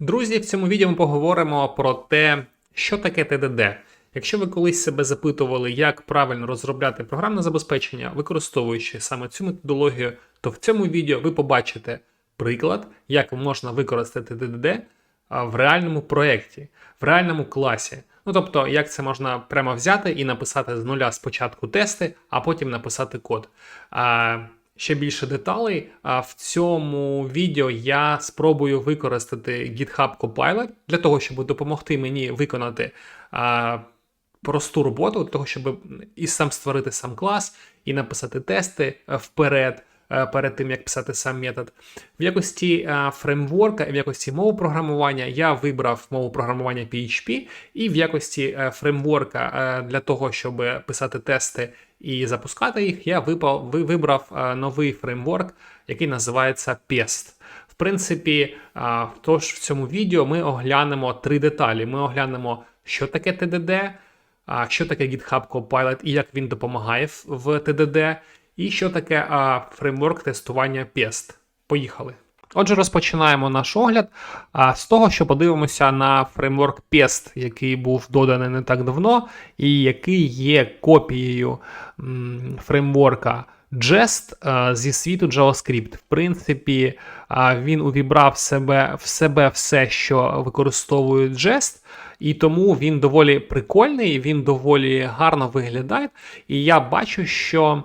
Друзі, в цьому відео ми поговоримо про те, що таке ТДД. Якщо ви колись себе запитували, як правильно розробляти програмне забезпечення, використовуючи саме цю методологію, то в цьому відео ви побачите приклад, як можна використати ТДД в реальному проєкті, в реальному класі. Ну тобто, як це можна прямо взяти і написати з нуля спочатку тести, а потім написати код. Ще більше деталей. А в цьому відео я спробую використати GitHub Copilot для того, щоб допомогти мені виконати а, просту роботу, для того, щоб і сам створити сам клас, і написати тести вперед. Е, Перед тим як писати сам метод, в якості е, фреймворка і в якості мови програмування я вибрав мову програмування PHP, і в якості е, фреймворка для того, щоб писати тести і запускати їх, я вибрав новий фреймворк, який називається PEST. В принципі, тож в цьому відео ми оглянемо три деталі. Ми оглянемо, що таке TDD, що таке GitHub Copilot і як він допомагає в TDD, і що таке а, фреймворк тестування PEST. Поїхали. Отже, розпочинаємо наш огляд а, з того, що подивимося на фреймворк PEST, який був доданий не так давно, і який є копією м, фреймворка Jest зі світу JavaScript. В принципі, він увібрав в себе, в себе все, що використовує Jest, і тому він доволі прикольний, він доволі гарно виглядає. І я бачу, що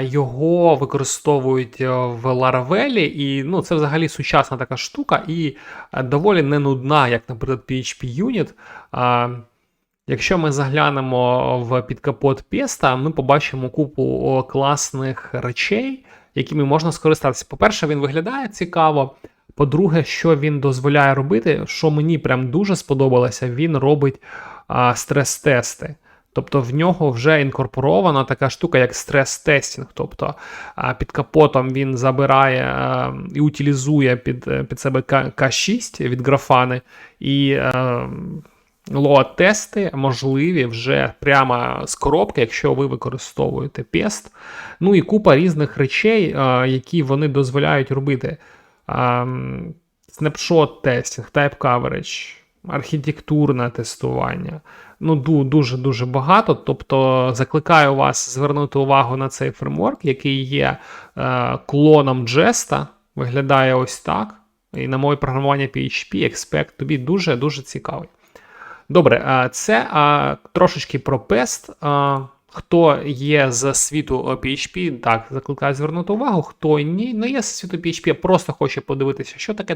його використовують е, в Laravel, і ну, це взагалі сучасна така штука, і е, доволі не нудна, як, наприклад, PHP Unit. Якщо ми заглянемо в підкапот Песта, ми побачимо купу класних речей, якими можна скористатися. По-перше, він виглядає цікаво. По-друге, що він дозволяє робити, що мені прям дуже сподобалося, він робить стрес-тести. Тобто в нього вже інкорпорована така штука, як стрес-тестінг. Тобто під капотом він забирає і утилізує під, е, під себе К- К6 від графани, і е, лоад-тести можливі вже прямо з коробки, якщо ви використовуєте PEST. Ну і купа різних речей, які вони дозволяють робити. Snapshot тестінг, type coverage, архітектурне тестування. Ну, дуже-дуже багато. Тобто закликаю вас звернути увагу на цей фреймворк, який є е, клоном Jest. Виглядає ось так. І на моє програмування PHP Expect тобі дуже-дуже цікавий. Добре, а це а, трошечки про пест. А, Хто є з світу PHP, так, закликаю звернути увагу. Хто ні, не є з світу PHP, а просто хоче подивитися, що таке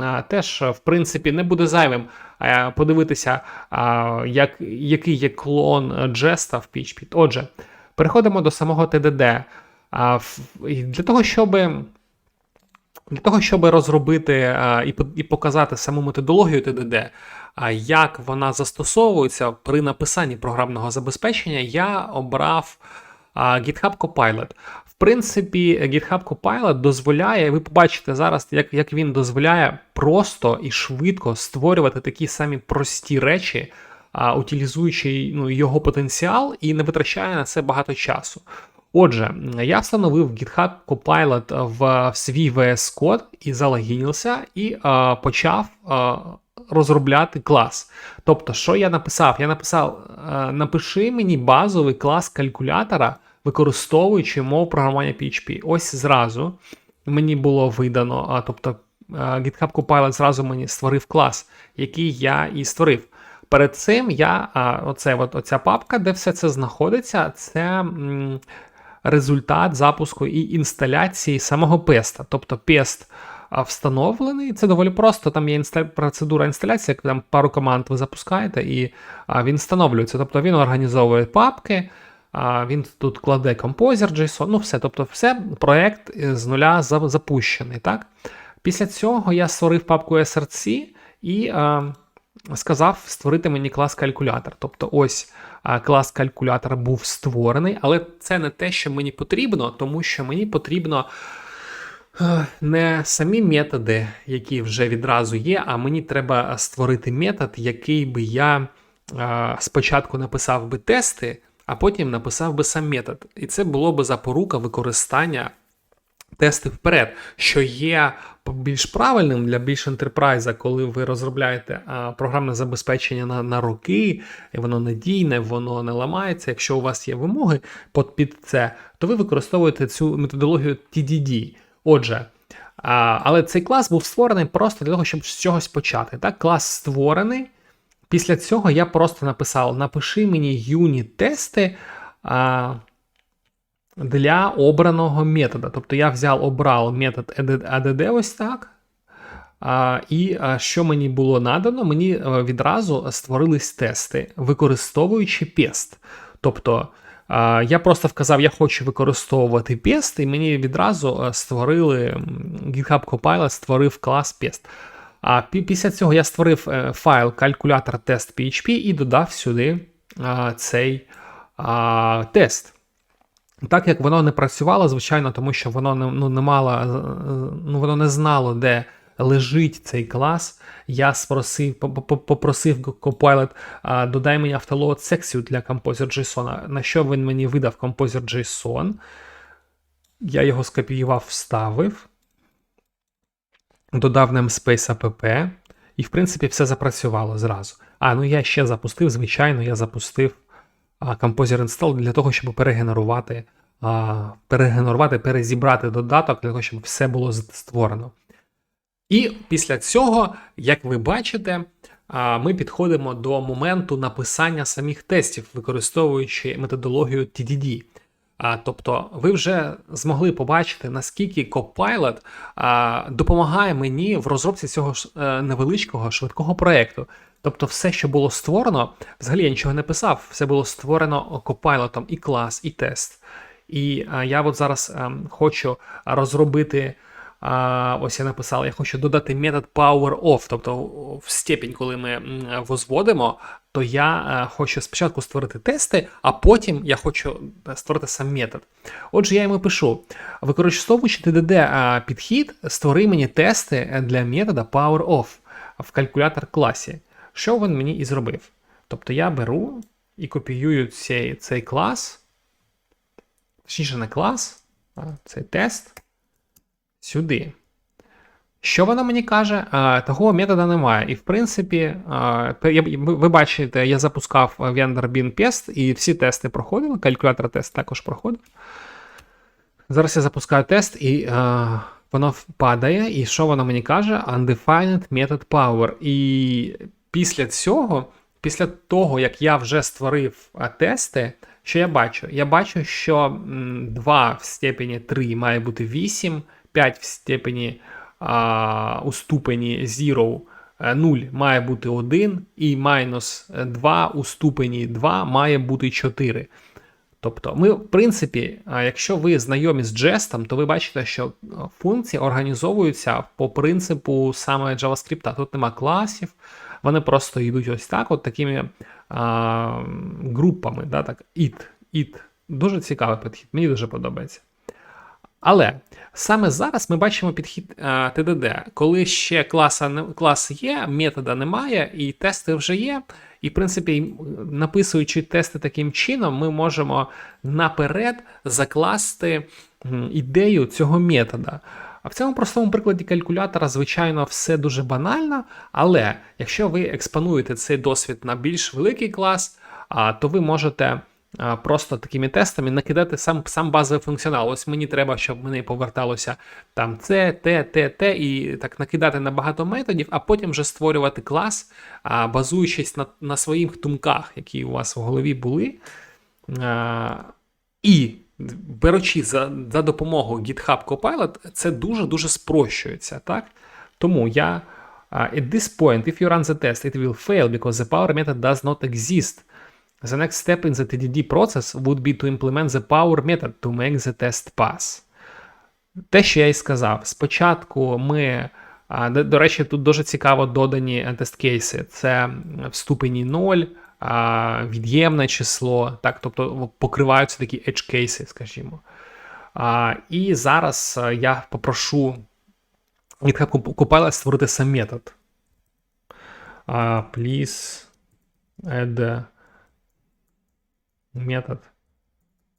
а, теж, в принципі, не буде зайвим подивитися, як, який є клон Jest в PHP. Отже, переходимо до самого і Для того, щоб для того, щоб розробити а, і, показати саму методологію TDD, а як вона застосовується при написанні програмного забезпечення, я обрав а, GitHub Copilot. В принципі, GitHub Copilot дозволяє, ви побачите зараз, як, як він дозволяє просто і швидко створювати такі самі прості речі, утилізуючи ну, його потенціал і не витрачає на це багато часу. Отже, я встановив GitHub Copilot в свій VS Code і залогінився, і е, почав е, розробляти клас. Тобто, що я написав? Я написав: е, напиши мені базовий клас калькулятора, використовуючи мову програмування PHP. Ось зразу мені було видано, а, тобто GitHub Copilot зразу мені створив клас, який я і створив. Перед цим я, а, оце, от, оця папка, де все це знаходиться, це м, результат запуску і інсталяції самого песта. Тобто пест встановлений, це доволі просто. Там є інста... процедура інсталяції, там пару команд ви запускаєте, і він встановлюється. Тобто він організовує папки. Він тут кладе композер JSON, ну все, тобто все, проект е, з нуля запущений. Так? Після цього я створив папку SRC і сказав створити мені клас калькулятор. Тобто, ось клас калькулятора був створений, але це не те, що мені потрібно, тому що мені потрібно е, не самі методи, які вже відразу є, а мені треба створити метод, який би я е, спочатку написав би тести, а потім написав би сам метод. І це було би запорука використання тести вперед, що є більш правильним для більш ентерпрайза, коли ви розробляєте а, програмне забезпечення на на роки, і воно надійне, воно не ламається. Якщо у вас є вимоги під це, то ви використовуєте цю методологію TDD. Отже, а, але цей клас був створений просто для того, щоб з чогось почати. Так, клас створений. Після цього я просто написав: напиши мені юніт-тести для обраного метода. Тобто я взяв, обрав метод add ось так. А, І що мені було надано, мені е, відразу створились тести, використовуючи PEST. Тобто я просто вказав, я хочу використовувати PEST, і мені відразу е, створили GitHub Copilot створив клас PEST. А після цього я створив е, файл калькулятор тест PHP і додав сюди цей тест. Так як воно не працювало, звичайно, тому що воно не ну, не мало, е, ну, воно не знало, де лежить цей клас. Я спросив, попросив Copilot, додай мені автолоад секцію для Composer.json. На що він мені видав Composer.json? Я його скопіював, вставив, додав namespace app, і, в принципі, все запрацювало зразу. А, ну я ще запустив, звичайно, я запустив. Composer Install для того, щоб перегенерувати, перегенерувати, перезібрати додаток для того, щоб все було створено. І після цього, як ви бачите, ми підходимо до моменту написання самих тестів, використовуючи методологію TDD. Тобто, ви вже змогли побачити, наскільки Copilot допомагає мені в розробці цього е, невеличкого швидкого проєкту. Тобто, все, що було створено, взагалі я нічого не писав, все було створено Copilot, і клас, і тест. І а, я от зараз а, ем, хочу розробити. А, Ось я написав, я хочу додати метод power off, тобто в степінь, коли ми возводимо, то я е, хочу спочатку створити тести, а потім я хочу е, створити сам метод. Отже, я йому пишу: використовуючи TDD е, підхід, створи мені тести для метода power off в калькулятор класі. Що він мені і зробив? Тобто я беру і копіюю цей цей клас, точніше, не клас, а цей тест сюди. Що вона мені каже? Того метода немає. І в принципі, ви бачите, я запускав Vendor Pest, і всі тести проходили. Калькулятор тест також проходив. Зараз я запускаю тест, і воно падає. І що воно мені каже? Undefined method power. І після цього, після того, як я вже створив тести, що я бачу? Я бачу, що 2 в степені 3 має бути 8, 5 в степені а, у ступені 0 0 е, має бути 1, і мінус 2 у ступені 2 має бути 4. Тобто, ми, в принципі, якщо ви знайомі з джестом, то ви бачите, що функції організовуються по принципу саме JavaScript. Тут нема класів, вони просто йдуть ось так, от такими а, групами. да, так, it, it. Дуже цікавий підхід, мені дуже подобається. Але саме зараз ми бачимо підхід TDD, коли ще класа клас є, метода немає, і тести вже є. І, в принципі, написуючи тести таким чином, ми можемо наперед закласти ідею цього метода. А в цьому простому прикладі калькулятора, звичайно, все дуже банально, але якщо ви експонуєте цей досвід на більш великий клас, то ви можете просто такими тестами накидати сам сам базовий функціонал. Ось мені треба, щоб мені поверталося там це, те, те, те, і так накидати на багато методів, а потім вже створювати клас, базуючись на на своїх думках, які у вас в голові були. І беручи за за допомогою GitHub Copilot, це дуже-дуже спрощується. так? Тому я. Uh, at this point, if you run the test, it will fail because the power method does not exist. The next step in the TDD process would be to implement the power method to make the test pass. Те, що я й сказав, спочатку ми. До речі, тут дуже цікаво додані тест-кейси. Це в ступені 0, від'ємне число, так, тобто покриваються такі edge кейси, скажімо. І зараз я попрошу GitHub Copilot створити сам метод. Please add метод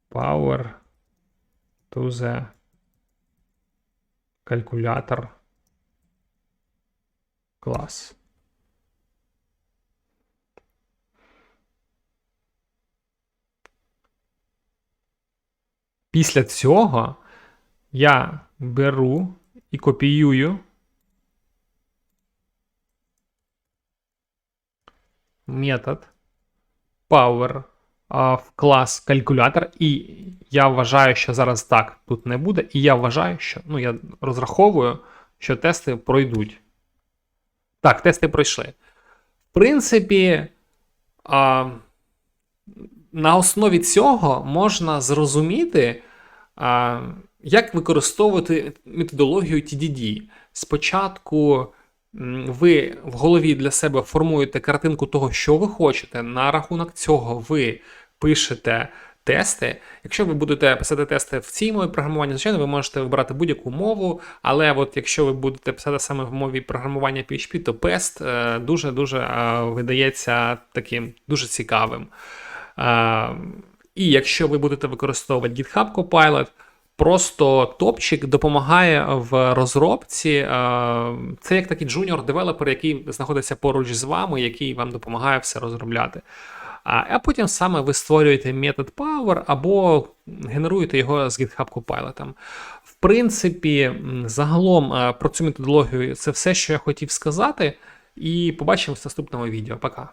power to the calculator Клас. Після цього я беру і копіюю метод power в клас калькулятор, і я вважаю, що зараз так тут не буде, і я вважаю, що ну, я розраховую, що тести пройдуть. Так, тести пройшли. В принципі, а, на основі цього можна зрозуміти, як використовувати методологію TDD. Спочатку ви в голові для себе формуєте картинку того, що ви хочете. На рахунок цього ви пишете тести. Якщо ви будете писати тести в цій мові програмування, звичайно, ви можете вибрати будь-яку мову, але от якщо ви будете писати саме в мові програмування PHP, то PEST е, дуже-дуже е, видається таким дуже цікавим. І якщо ви будете використовувати GitHub Copilot, просто топчик допомагає в розробці. Е, Це як такий джуніор-девелопер, який знаходиться поруч з вами, який вам допомагає все розробляти. А а потім саме ви створюєте метод Power або генеруєте його з GitHub Copilot. В принципі, загалом е, про цю методологію це все, що я хотів сказати. І побачимось в наступному відео. Пока.